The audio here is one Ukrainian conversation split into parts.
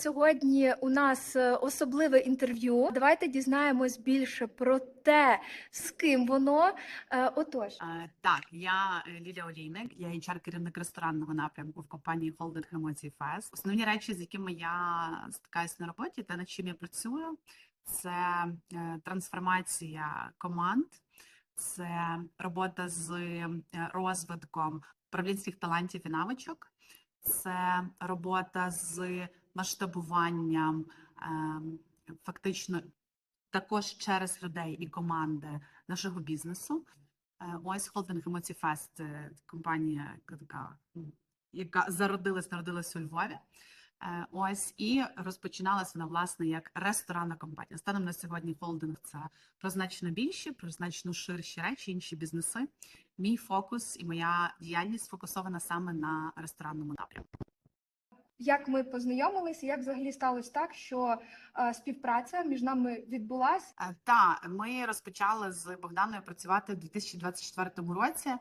сьогодні у нас е, особливе інтерв'ю. Давайте дізнаємось більше про те, з ким воно. Е, Отож, Е, Так, я Лілія Олійник, я HR-керівник ресторанного напрямку в компанії Holding Emoji Fest. Основні речі, з якими я стикаюся на роботі, та над чим я працюю, це трансформація команд, це робота з розвитком управлінських талантів і навичок, це робота з масштабуванням ем, фактично також через людей і команди нашого бізнесу. Е, Ось Holding Emoji Fest – компанія, яка яка зародилась, народилась у Львові. Е, Ось і розпочиналася вона власне як ресторанна компанія. Станом на сьогодні холдинг це про значно більші, про значно ширші речі, інші бізнеси. Мій фокус і моя діяльність сфокусована саме на ресторанному напрямку. Як ми познайомилися, як взагалі сталося так, що е, співпраця між нами відбулась. Е, Та ми розпочали з Богданою працювати в 2024 році. Е,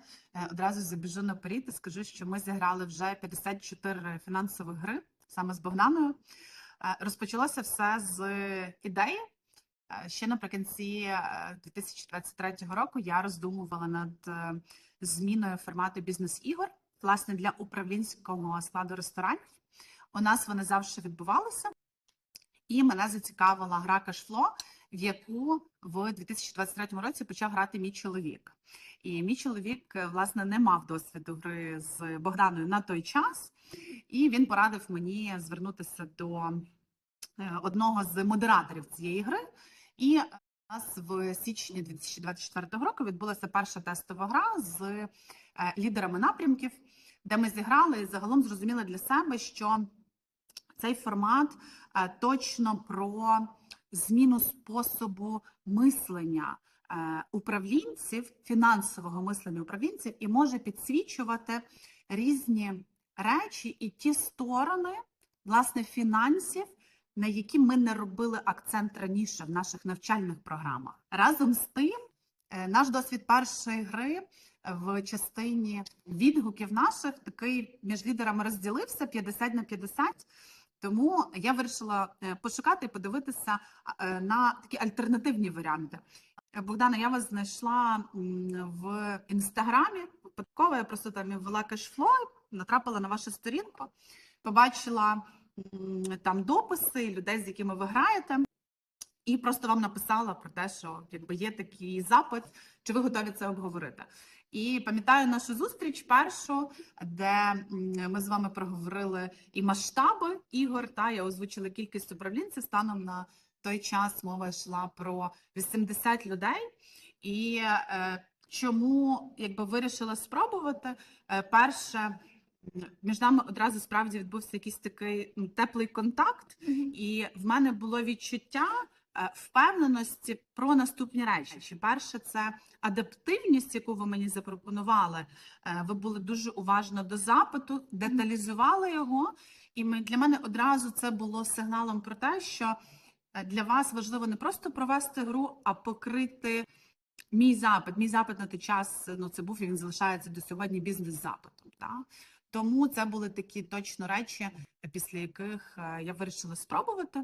Одразу забіжу наперед і скажу, що ми зіграли вже 54 фінансових гри саме з Богданою. Розпочалося все з ідеї. Ще наприкінці е, 2023 року я роздумувала над зміною формату бізнес-ігор, власне, для управлінського складу ресторанів. У нас вони завжди відбувалися, і мене зацікавила гра кашфло, в яку в 2023 році почав грати мій чоловік. І мій чоловік, е, власне, не мав досвіду гри з Богданою на той час, і він порадив мені звернутися до е, одного з модераторів цієї гри. І у нас в січні 2024 року відбулася перша тестова гра з е, лідерами напрямків, де ми зіграли і загалом зрозуміли для себе, що цей формат е, точно про зміну способу мислення е, управлінців, фінансового мислення управлінців, і може підсвічувати різні речі і ті сторони власне фінансів, на які ми не робили акцент раніше в наших навчальних програмах. Разом з тим, е, наш досвід першої гри в частині відгуків наших такий між лідерами розділився 50 на 50. Тому я вирішила е, пошукати подивитися е, на такі альтернативні варіанти. Е, Богдана, я вас знайшла в інстаграмі. Випадково я просто там ввела кешфло, натрапила на вашу сторінку, побачила там дописи людей, з якими ви граєте. І просто вам написала про те, що якби є такий запит, чи ви готові це обговорити. І пам'ятаю нашу зустріч першу, де ми з вами проговорили і масштаби ігор, та я озвучила кількість управлінців. Станом на той час мова йшла про 80 людей. І е, чому якби вирішила спробувати? Е, перше, між нами одразу справді відбувся якийсь такий теплий контакт, і в мене було відчуття впевненості про наступні речі. Перше, це адаптивність, яку ви мені запропонували. Е, Ви були дуже уважно до запиту, деталізували його. І ми, для мене одразу це було сигналом про те, що е, для вас важливо не просто провести гру, а покрити мій запит. Мій запит на той час ну це був і він залишається до сьогодні бізнес-запитом. Та? Тому це були такі точно речі, після яких е, я вирішила спробувати.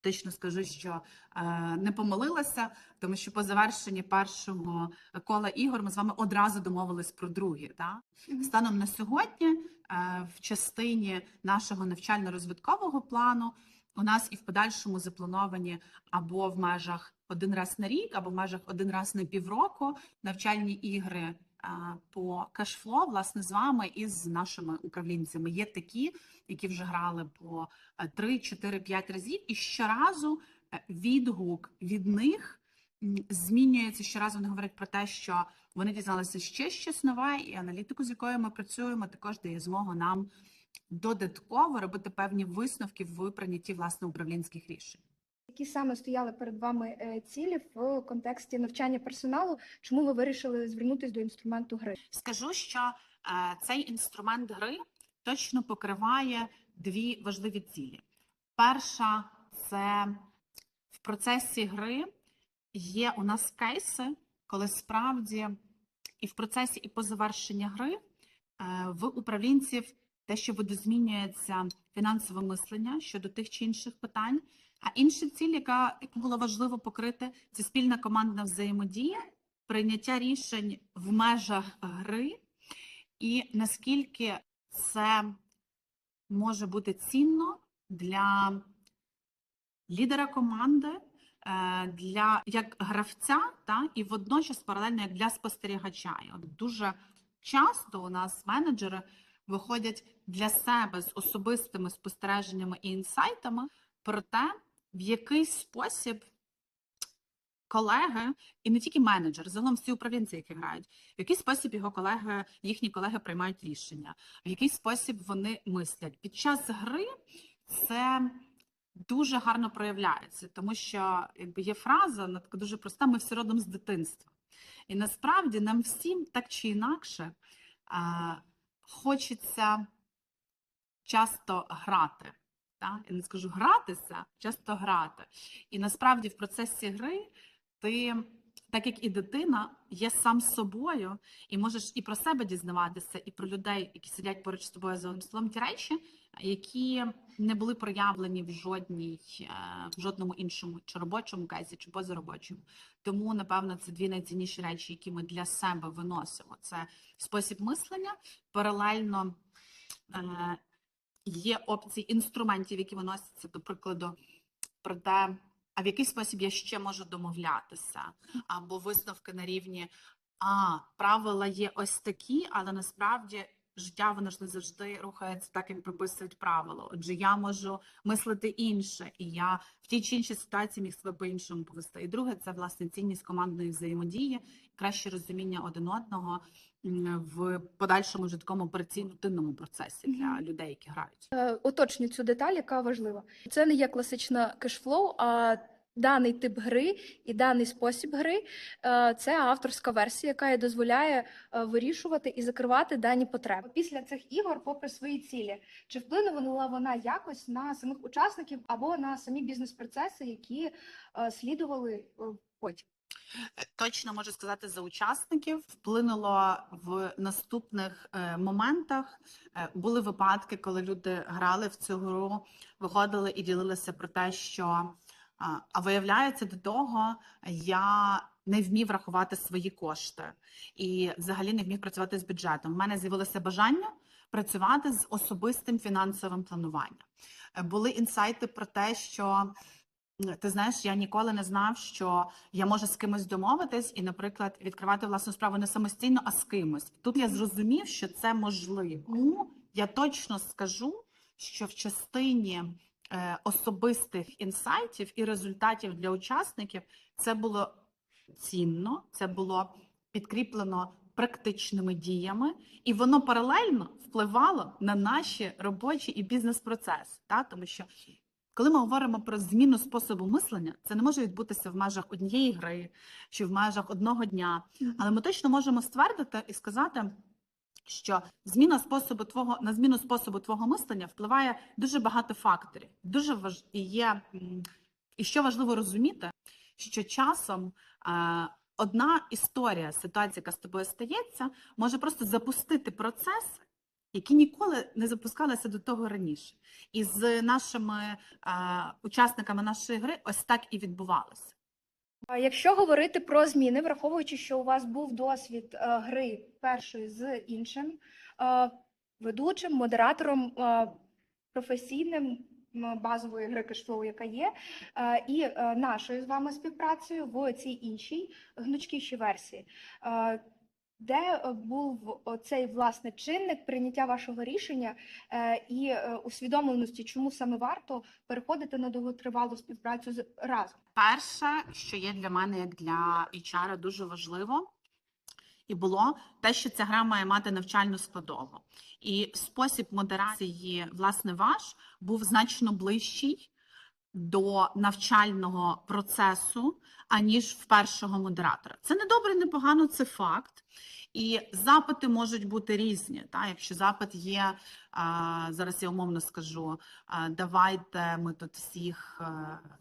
Точно скажу, що е, не помилилася, тому що по завершенні першого кола ігор ми з вами одразу домовились про другі. Да? Станом на сьогодні, е, в частині нашого навчально-розвиткового плану, у нас і в подальшому заплановані або в межах один раз на рік, або в межах один раз на півроку навчальні ігри по кешфло, власне, з вами і з нашими управлінцями. Є такі, які вже грали по 3, 4, 5 разів, і щоразу е, відгук від них змінюється. Щоразу вони говорять про те, що вони дізналися ще щось нове, і аналітику, з якою ми працюємо, також дає змогу нам додатково робити певні висновки в прийнятті власне управлінських рішень. Які саме стояли перед вами е, цілі в контексті навчання персоналу? Чому ви вирішили звернутися до інструменту гри? Скажу, що е, цей інструмент гри точно покриває дві важливі цілі. Перша це в процесі гри є у нас кейси, коли справді і в процесі, і по завершенні гри е, в управлінців те, що видозмінюється фінансове мислення щодо тих чи інших питань. А інша ціль, яка, було важливо покрити, це спільна командна взаємодія, прийняття рішень в межах гри, і наскільки це може бути цінно для лідера команди, е, для як гравця, та і водночас паралельно як для спостерігача. І от дуже часто у нас менеджери виходять для себе з особистими спостереженнями і інсайтами про те, в який спосіб колеги, і не тільки менеджер, загалом всі управлінці, які грають, в який спосіб його колеги, їхні колеги приймають рішення, в який спосіб вони мислять. Під час гри це дуже гарно проявляється, тому що якби є фраза, вона така дуже проста: ми всі родом з дитинства. І насправді нам всім так чи інакше хочеться часто грати. Так? Я не скажу гратися, часто грати. І насправді в процесі гри ти, так як і дитина, є сам собою, і можеш і про себе дізнаватися, і про людей, які сидять поруч з тобою за одним ті речі, які не були проявлені в жодній, е, в жодному іншому чи робочому кейсі, чи позаробочому. Тому, напевно, це дві найцінніші речі, які ми для себе виносимо. Це спосіб мислення, паралельно е, є опції інструментів, які виносяться, до прикладу, про те, а в який спосіб я ще можу домовлятися, або висновки на рівні а правила є ось такі, але насправді життя воно ж не завжди рухається так, як прописують правила. Отже, я можу мислити інше, і я в тій чи іншій ситуації міг себе по-іншому повести. І друге, це власне цінність командної взаємодії, краще розуміння один одного в подальшому вже такому операційно-рутинному процесі для людей, які грають. Е, Уточню цю деталь, яка важлива. Це не є класична кешфлоу, а даний тип гри і даний спосіб гри е, це авторська версія, яка дозволяє е, вирішувати і закривати дані потреби. Після цих ігор, попри свої цілі, чи вплинула вона якось на самих учасників або на самі бізнес-процеси, які е, слідували потім? Точно можу сказати за учасників. Вплинуло в наступних моментах. Були випадки, коли люди грали в цю гру, виходили і ділилися про те, що а, виявляється, до того я не вмів рахувати свої кошти і взагалі не вмів працювати з бюджетом. У мене з'явилося бажання працювати з особистим фінансовим плануванням. Е, Були інсайти про те, що ти знаєш, я ніколи не знав, що я можу з кимось домовитись і, наприклад, відкривати власну справу не самостійно, а з кимось. Тут я зрозумів, що це можливо. Я точно скажу, що в частині особистих інсайтів і результатів для учасників це було цінно, це було підкріплено практичними діями, і воно паралельно впливало на наші робочі і бізнес-процеси. Та? Тому що коли ми говоримо про зміну способу мислення, це не може відбутися в межах однієї гри чи в межах одного дня. Але ми точно можемо ствердити і сказати, що зміна способу твого на зміну способу твого мислення впливає дуже багато факторів. Дуже важ... і є і що важливо розуміти, що часом е, одна історія, ситуація, яка з тобою стається, може просто запустити процес, які ніколи не запускалися до того раніше. І з нашими е, учасниками нашої гри ось так і відбувалося. Якщо говорити про зміни, враховуючи, що у вас був досвід е, гри першої з іншим е, ведучим, модератором е, професійним базової гри кешфлоу, яка є, і нашою з вами співпрацею в цій іншій гнучкішій версії. Де е, був цей власне чинник прийняття вашого рішення е, і е, усвідомленості, чому саме варто переходити на довготривалу співпрацю з разом? Перше, що є для мене як для HR дуже важливо, і було те, що ця гра має мати навчальну складову. І спосіб модерації, власне, ваш був значно ближчий до навчального процесу, аніж в першого модератора. Це не добре, не погано, це факт. І запити можуть бути різні. Та? Якщо запит є, зараз я умовно скажу, давайте ми тут всіх,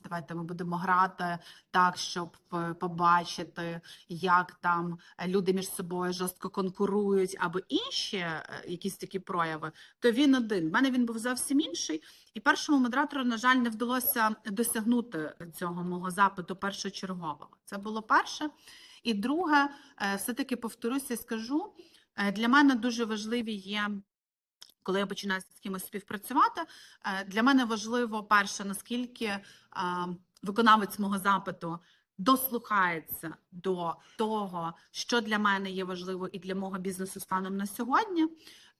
давайте ми будемо грати так, щоб побачити, як там люди між собою жорстко конкурують, або інші е, якісь такі прояви, то він один. В мене він був зовсім інший. І першому модератору, на жаль, не вдалося досягнути цього мого запиту першочергового. Це було перше. І друге, е, все-таки повторюся і скажу, е, для мене дуже важливі є, коли я починаю з кимось співпрацювати, е, для мене важливо перше, наскільки виконавець мого запиту дослухається до того, що для мене є важливо і для мого бізнесу станом на сьогодні.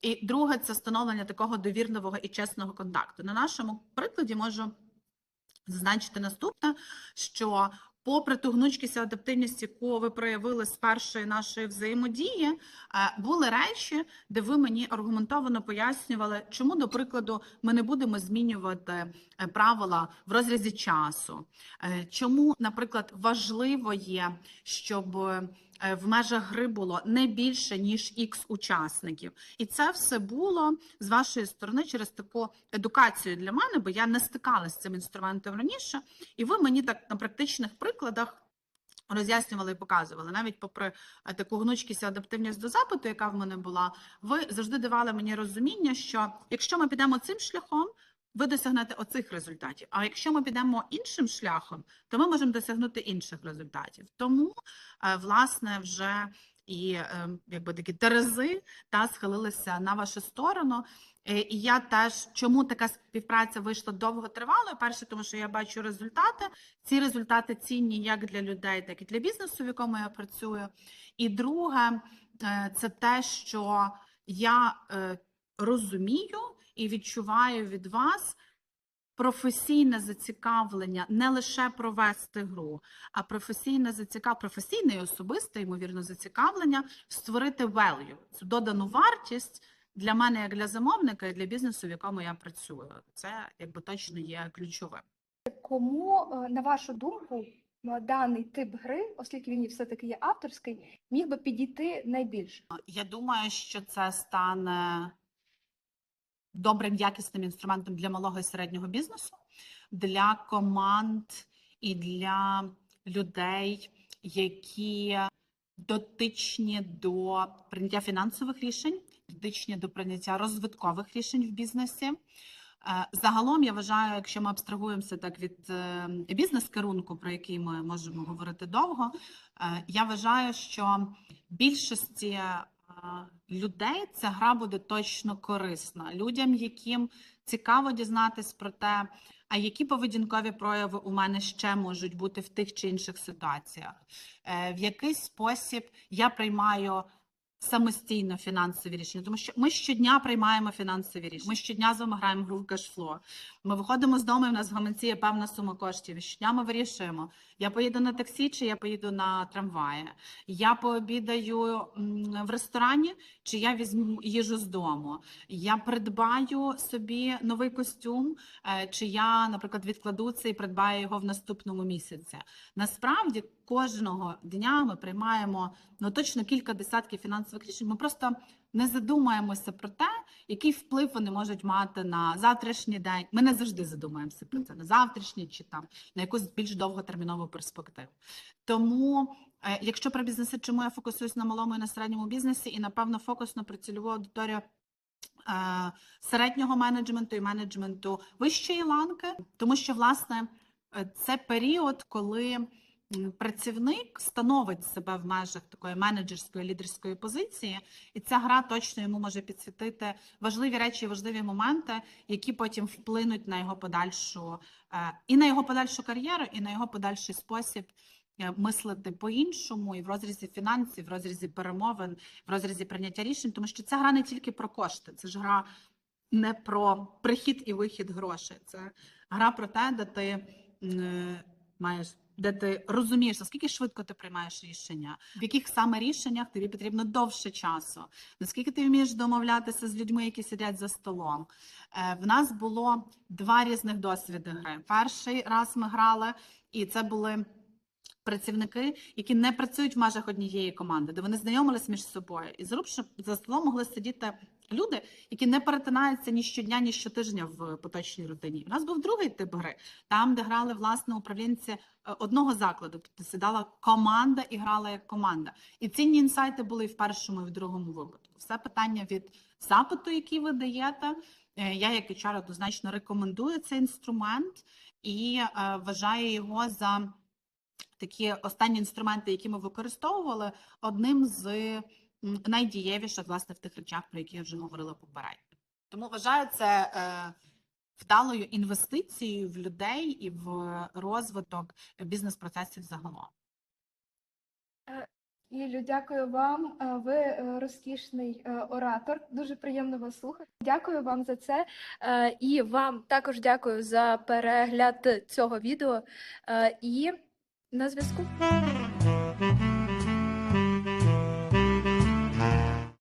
І друге, це встановлення такого довірливого і чесного контакту. На нашому прикладі можу зазначити наступне, що попри ту гнучкість адаптивність, яку ви проявили з першої нашої взаємодії, е, були речі, де ви мені аргументовано пояснювали, чому, до прикладу, ми не будемо змінювати е, правила в розрізі часу. Е, Чому, наприклад, важливо є, щоб в межах гри було не більше ніж X учасників, і це все було з вашої сторони через таку едукацію для мене, бо я не стикалася з цим інструментом раніше, і ви мені так на практичних прикладах. Роз'яснювали і показували, навіть попри е, таку гнучкість адаптивність до запиту, яка в мене була, ви завжди давали мені розуміння, що якщо ми підемо цим шляхом, ви досягнете оцих результатів. А якщо ми підемо іншим шляхом, то ми можемо досягнути інших результатів. Тому, е, власне, вже і е, якби такі терези та схилилися на вашу сторону. Е, І я теж чому така співпраця вийшла довготривалою? Перше, тому що я бачу результати. Ці результати цінні як для людей, так і для бізнесу, в якому я працюю. І друге, це те, що я розумію і відчуваю від вас професійне зацікавлення не лише провести гру, а професійне зацікав, професійне і особисте, ймовірно, зацікавлення створити value, цю додану вартість для мене як для замовника і для бізнесу, в якому я працюю. Це якби точно є ключовим. Кому, е, на вашу думку, даний тип гри, оскільки він все-таки є авторський, міг би підійти найбільше? Я думаю, що це стане добрим якісним інструментом для малого і середнього бізнесу, для команд і для людей, які дотичні до прийняття фінансових рішень, дотичні до прийняття розвиткових рішень в бізнесі. Е, Загалом я вважаю, якщо ми абстрагуємося так від е, бізнес-керунку, про який ми можемо говорити довго, е, я вважаю, що більшості людей ця гра буде точно корисна. Людям, яким цікаво дізнатись про те, а які поведінкові прояви у мене ще можуть бути в тих чи інших ситуаціях, Е, в який спосіб я приймаю самостійно фінансові рішення, тому що ми щодня приймаємо фінансові рішення. Ми щодня з вами граємо гру в кешфло. Ми виходимо з дому, і в нас в гаманці є певна сума коштів. Щодня ми вирішуємо: я поїду на таксі чи я поїду на трамваї. Я пообідаю в ресторані, чи я візьму їжу з дому. Я придбаю собі новий костюм, е, чи я, наприклад, відкладу це і придбаю його в наступному місяці. Насправді кожного дня ми приймаємо ну точно кілька десятків фінансових рішень. Ми просто не задумаємося про те, який вплив вони можуть мати на завтрашній день. Ми не завжди задумаємося про це на завтрашній чи там на якусь більш довготермінову перспективу. Тому, е, якщо про бізнеси, чому я фокусуюсь на малому і на середньому бізнесі, і напевно фокусно про цільову аудиторію. е, Середнього менеджменту і менеджменту вищої ланки, тому що власне е, це період, коли працівник становить себе в межах такої менеджерської лідерської позиції, і ця гра точно йому може підсвітити важливі речі, важливі моменти, які потім вплинуть на його подальшу е, і на його подальшу кар'єру, і на його подальший спосіб е, мислити по-іншому, і в розрізі фінансів, в розрізі перемовин, в розрізі прийняття рішень, тому що ця гра не тільки про кошти, це ж гра не про прихід і вихід грошей. Це гра про те, де ти е, маєш. Де ти розумієш, наскільки швидко ти приймаєш рішення, в яких саме рішеннях тобі потрібно довше часу, наскільки ти вмієш домовлятися з людьми, які сидять за столом. Е, В нас було два різних досвіди гри. Перший раз ми грали, і це були працівники, які не працюють в межах однієї команди, де вони знайомились між собою, і зроб, щоб за столом могли сидіти люди, які не перетинаються ні щодня, ні щотижня в поточній рутині. У нас був другий тип гри, там, де грали власне управлінці е, одного закладу, тобто сідала команда і грала як команда. І цінні інсайти були і в першому, і в другому випадку. Все питання від запиту, який ви даєте. Е, Я, як HR, однозначно рекомендую цей інструмент і е, вважаю його за такі останні інструменти, які ми використовували, одним з м, найдієвіших власне в тих речах, про які я вже говорила попередньо. Тому вважаю це е, вдалою інвестицією в людей і в розвиток бізнес-процесів загалом. Ілю, дякую вам. Е, Ви е, розкішний е, оратор. Дуже приємно вас слухати. Дякую вам за це. Е, І вам також дякую за перегляд цього відео. Е, І на зв'язку.